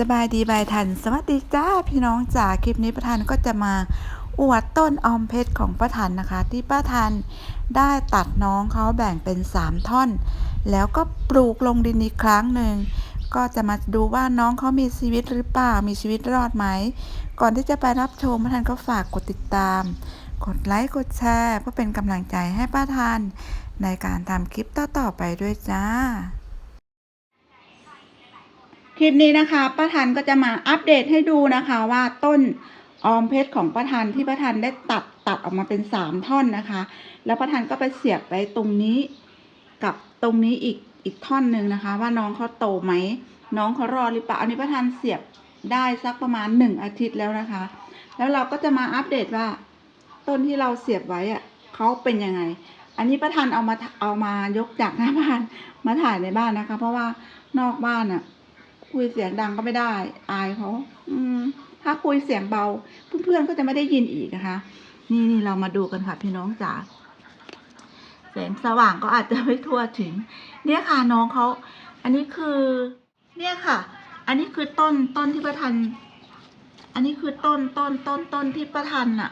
สบายดีบายทัน สวัสดีจ้าพี่น้องจ๋าคลิปนี้ประธานก็จะมาอวดต้นออมเพชรของป้าทันนะคะ ที่ป้าทันได้ตัดน้องเขาแบ่งเป็น 3 ท่อน แล้วก็ปลูกลงดินอีกครั้งหนึ่งก็จะมาดูว่าน้องเขามีชีวิตหรือเปล่ามีชีวิตรอดไหม ก่อนที่จะไปรับชมป้าทันก็ฝากกดติดตาม กดไลค์กดแชร์เพื่อเป็นกำลังใจให้ป้าทันในการทำคลิปต่อๆไปด้วยจ้า คลิปนี้นะคะป้าทันก็จะมาอัปเดตให้ดูนะคะว่าต้นออมเพชรของป้าทันที่ป้าทันได้ตัดตัดออกมาเป็นสามท่อนนะคะ แล้วป้าทันก็ไปเสียบไว้ตรงนี้กับตรงนี้อีกอีกท่อนหนึ่งนะคะ ว่าน้องเขาโตไหมน้องเขารอดหรือเปล่าอันนี้ป้าทันเสียบได้สักประมาณหนึ่งอาทิตย์แล้วนะคะ แล้วเราก็จะมาอัปเดตว่า ต้นที่เราเสียบไว้อะเขาเป็นยังไง อันนี้ป้าทันเอามาเอามายกจากหน้าบ้านมาถ่ายในบ้านนะคะ เพราะว่านอกบ้านอะ คุยเสียงดังก็ไม่ได้ อายเขาอืม ถ้าคุยเสียงเบา เพื่อนๆก็จะไม่ได้ยินอีกนะคะ นี่นี่เรามาดูกันค่ะพี่น้องจ๋าแสงสว่างก็อาจจะไม่ทั่วถึง เนี่ยค่ะน้องเขา อันนี้คือ เนี่ยค่ะ อันนี้คือต้นต้นที่ประทัน อันนี้คือต้นต้นต้นต้นที่ประทันอะ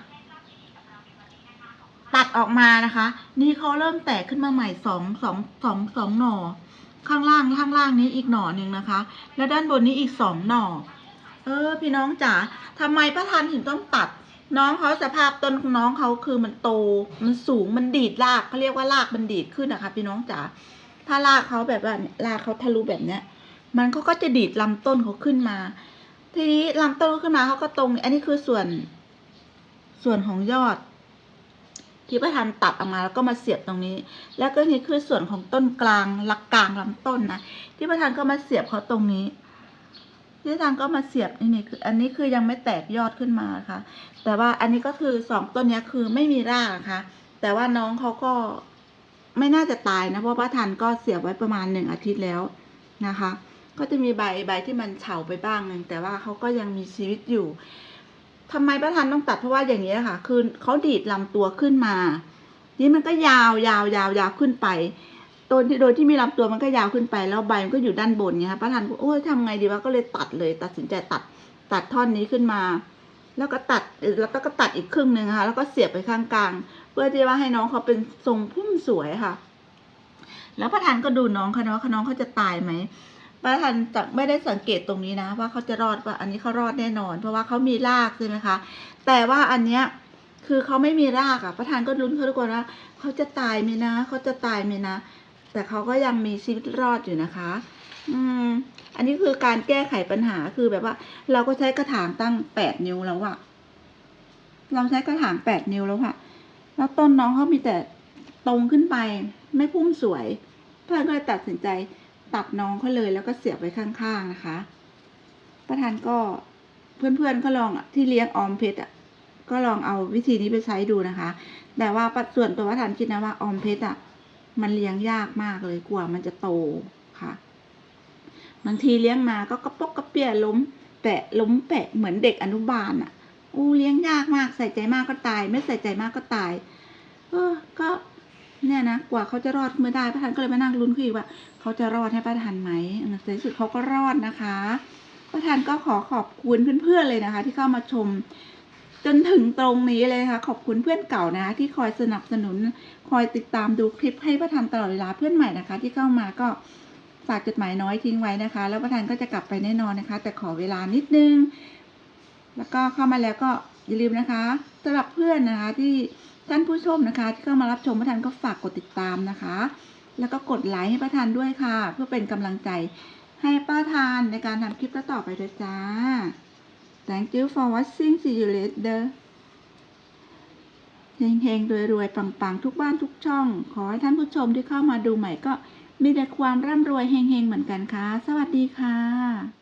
ตัดออกมานะคะ นี่เขาเริ่มแตกขึ้นมาใหม่สองสองสองสองหน่อ ข้างล่างข้างล่างนี้อีกหน่อหนึ่งนะคะ แล้วด้านบนนี้อีกสองหน่อ เออ พี่น้องจ๋าทำไมป้าทันถึงต้องตัด น้องเขาสภาพต้นของน้องเขาคือมันโต มันสูงมันดีดรากเขาเรียกว่ารากมันดีดขึ้นนะคะ พี่น้องจ๋าถ้ารากเขาแบบว่ารากเขาทะลุแบบเนี้ย มันเขาก็จะดีดลำต้นเขาขึ้นมา ทีนี้ลำต้นขึ้นมาเขาก็ตรง อันนี้คือส่วน ส่วนของยอด ที่ป้าทันตัดออกมาแล้วก็มาเสียบตรงนี้ แล้วก็นี่คือส่วนของต้นกลางหลักกลางลำต้นนะที่ประธานก็มาเสียบเขาตรงนี้ที่ประธานก็มาเสียบนี่นี่คืออันนี้คือยังไม่แตกยอดขึ้นมาค่ะ แต่ว่าอันนี้ก็คือสองต้นนี้คือไม่มีรากนะคะ แต่ว่าน้องเขาก็ไม่น่าจะตายนะเพราะประธานก็เสียบไว้ประมาณหนึ่งอาทิตย์แล้วนะคะ ก็จะมีใบใบที่มันเฉาไปบ้างหนึ่งแต่ว่าเขาก็ยังมีชีวิตอยู่ ทำไมประธานต้องตัดเพราะว่าอย่างนี้ค่ะ คือเขาดีดลำตัวขึ้นมา นี่มันก็ยาวยาวยาวยาวขึ้นไปต้นที่โดยที่มีลำตัวมันก็ยาวขึ้นไปแล้วใบมันก็อยู่ด้านบนเนี่ยค่ะป้าทันก็โอ้ยทำไงดีวะก็เลยตัดเลย ตัดสินใจตัดตัดท่อนนี้ขึ้นมา แล้วก็ตัดแล้วก็ตัดอีกครึ่งหนึ่งค่ะ แล้วก็เสียบไปข้างกลาง เพื่อที่ว่าให้น้องเขาเป็นทรงพุ่มสวยค่ะ แล้วประธานก็ดูน้องเขานะว่าน้องเขาจะตายไหม ประธานจะไม่ได้สังเกตตรงนี้นะ ว่าเขาจะรอดว่าอันนี้เขารอดแน่นอน เพราะว่าเขามีรากใช่ไหมคะ แต่ว่าอันเนี้ยคือเขาไม่มีรากอะประธานก็ลุ้นเขาทุกคนว่าเขาจะตายไหมนะเขาจะตายไหมนะ แต่เขาก็ยังมีชีวิตรอดอยู่นะคะ อืม อันนี้คือการแก้ไขปัญหาคือแบบว่า เราก็ใช้กระถางตั้งแปดนิ้วแล้วอะเราใช้กระถางแปดนิ้วแล้วอะแล้วต้นน้องเขามีแต่ตรงขึ้นไป ไม่พุ่มสวยเพื่อนก็เลยตัดสินใจ ตัดน้องเขาเลยแล้วก็เสียบไว้ข้างๆนะคะ ประธานก็เพื่อนๆก็ลองที่เลี้ยงออมเพชรอะก็ลองเอาวิธีนี้ไปใช้ดูนะคะ แต่ว่าส่วนตัวว่าทันคิดนะว่าออมเพชรอะมันเลี้ยงยากมากเลยกว่ามันจะโตค่ะบางทีเลี้ยงมาก็กระปกกระเปียล้ม แปะล้มแปะเหมือนเด็กอนุบาลอะอู้เลี้ยงยากมากใส่ใจมากก็ตาย ไม่ใส่ใจมากก็ตาย เออก็ เนี่ยนะกว่าเขาจะรอดเมื่อได้ป้าทันก็เลยมานั่งลุ้นคุยว่าเขาจะรอดให้ป้าทันไหมในที่สุดเขาก็รอดนะคะป้าทันก็ขอขอบคุณเพื่อนๆเลยนะคะ ที่เข้ามาชม จนถึงตรงนี้เลยค่ะ ขอบคุณเพื่อนเก่านะคะที่คอยสนับสนุน คอยติดตามดูคลิปให้ประธานตลอดเวลาเพื่อนใหม่นะคะ ที่เข้ามาก็ฝากจดหมายน้อยทิ้งไว้นะคะ แล้วประธานก็จะกลับไปแน่นอนนะคะ แต่ขอเวลานิดนึง แล้วก็เข้ามาแล้วก็อย่าลืมนะคะสำหรับเพื่อนนะคะที่ ท่านผู้ชมนะคะ ที่เข้ามารับชมประธานก็ฝากกดติดตามนะคะ แล้วก็กดไลค์ให้ประธานด้วยค่ะ เพื่อเป็นกำลังใจให้ป้าทานในการทำคลิปต่อไปด้วยจ้า Thank you for watching see you later เฮงๆรวยๆปังๆ ทุกบ้านทุกช่อง ขอให้ท่านผู้ชมที่เข้ามาดูใหม่ก็มีแต่ความร่ำรวยเฮงๆเหมือนกันค่ะ สวัสดีค่ะ